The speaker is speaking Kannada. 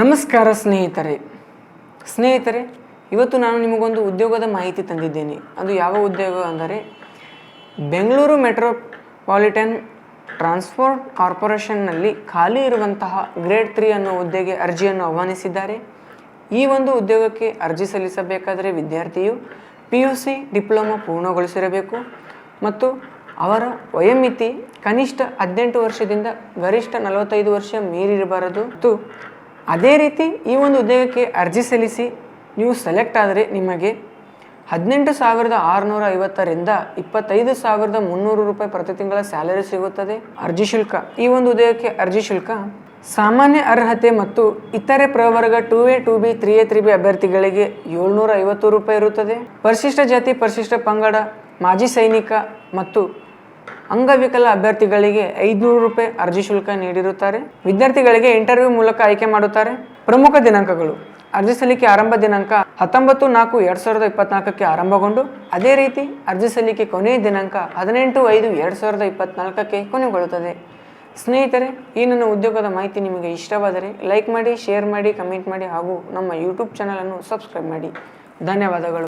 ನಮಸ್ಕಾರ ಸ್ನೇಹಿತರೆ. ಸ್ನೇಹಿತರೆ, ಇವತ್ತು ನಾನು ನಿಮಗೊಂದು ಉದ್ಯೋಗದ ಮಾಹಿತಿ ತಂದಿದ್ದೇನೆ. ಅದು ಯಾವ ಉದ್ಯೋಗ ಅಂದರೆ ಬೆಂಗಳೂರು ಮೆಟ್ರೋಪಾಲಿಟನ್ ಟ್ರಾನ್ಸ್ಪೋರ್ಟ್ ಕಾರ್ಪೊರೇಷನ್ನಲ್ಲಿ ಖಾಲಿ ಇರುವಂತಹ ಗ್ರೇಡ್ ತ್ರೀ ಅನ್ನೋ ಹುದ್ದೆಗೆ ಅರ್ಜಿಯನ್ನು ಆಹ್ವಾನಿಸಿದ್ದಾರೆ. ಈ ಒಂದು ಉದ್ಯೋಗಕ್ಕೆ ಅರ್ಜಿ ಸಲ್ಲಿಸಬೇಕಾದರೆ ವಿದ್ಯಾರ್ಥಿಯು ಪಿ ಯು ಸಿ ಡಿಪ್ಲೊಮಾ ಪೂರ್ಣಗೊಳಿಸಿರಬೇಕು ಮತ್ತು ಅವರ ವಯೋಮಿತಿ ಕನಿಷ್ಠ ಹದಿನೆಂಟು ವರ್ಷದಿಂದ ಗರಿಷ್ಠ ನಲವತ್ತೈದು ವರ್ಷ ಮೀರಿರಬಾರದು. ಮತ್ತು ಅದೇ ರೀತಿ ಈ ಒಂದು ಉದ್ಯೋಗಕ್ಕೆ ಅರ್ಜಿ ಸಲ್ಲಿಸಿ ನೀವು ಸೆಲೆಕ್ಟ್ ಆದರೆ ನಿಮಗೆ ಹದಿನೆಂಟು ಸಾವಿರದ ಆರುನೂರ ಐವತ್ತರಿಂದ ಇಪ್ಪತ್ತೈದು ಸಾವಿರದ ಮುನ್ನೂರು ರೂಪಾಯಿ ಪ್ರತಿ ತಿಂಗಳ ಸ್ಯಾಲರಿ ಸಿಗುತ್ತದೆ. ಅರ್ಜಿ ಶುಲ್ಕ. ಈ ಒಂದು ಉದ್ಯೋಗಕ್ಕೆ ಅರ್ಜಿ ಶುಲ್ಕ. ಸಾಮಾನ್ಯ ಅರ್ಹತೆ ಮತ್ತು ಇತರೆ ಪ್ರವರ್ಗ two A, two B, three A, three B ಅಭ್ಯರ್ಥಿಗಳಿಗೆ ಏಳ್ನೂರ ಐವತ್ತು ರೂಪಾಯಿ ಇರುತ್ತದೆ. ಪರಿಶಿಷ್ಟ ಜಾತಿ, ಪರಿಶಿಷ್ಟ ಪಂಗಡ, ಮಾಜಿ ಸೈನಿಕ ಮತ್ತು ಅಂಗವಿಕಲ ಅಭ್ಯರ್ಥಿಗಳಿಗೆ ಐದುನೂರು ರೂಪಾಯಿ ಅರ್ಜಿ ಶುಲ್ಕ ನೀಡಿರುತ್ತಾರೆ. ವಿದ್ಯಾರ್ಥಿಗಳಿಗೆ ಇಂಟರ್ವ್ಯೂ ಮೂಲಕ ಆಯ್ಕೆ ಮಾಡುತ್ತಾರೆ. ಪ್ರಮುಖ ದಿನಾಂಕಗಳು. ಅರ್ಜಿ ಸಲ್ಲಿಕೆ ಆರಂಭ ದಿನಾಂಕ ಹತ್ತೊಂಬತ್ತು ನಾಲ್ಕು ಎರಡು ಸಾವಿರದ ಇಪ್ಪತ್ನಾಲ್ಕಕ್ಕೆ ಆರಂಭಗೊಂಡು, ಅದೇ ರೀತಿ ಅರ್ಜಿ ಸಲ್ಲಿಕೆ ಕೊನೆಯ ದಿನಾಂಕ ಹದಿನೆಂಟು ಐದು ಎರಡು ಸಾವಿರದ ಇಪ್ಪತ್ನಾಲ್ಕಕ್ಕೆ ಕೊನೆಗೊಳ್ಳುತ್ತದೆ. ಸ್ನೇಹಿತರೆ, ಈ ನನ್ನ ಉದ್ಯೋಗದ ಮಾಹಿತಿ ನಿಮಗೆ ಇಷ್ಟವಾದರೆ ಲೈಕ್ ಮಾಡಿ, ಶೇರ್ ಮಾಡಿ, ಕಮೆಂಟ್ ಮಾಡಿ ಹಾಗೂ ನಮ್ಮ ಯೂಟ್ಯೂಬ್ ಚಾನಲನ್ನು ಸಬ್ಸ್ಕ್ರೈಬ್ ಮಾಡಿ. ಧನ್ಯವಾದಗಳು.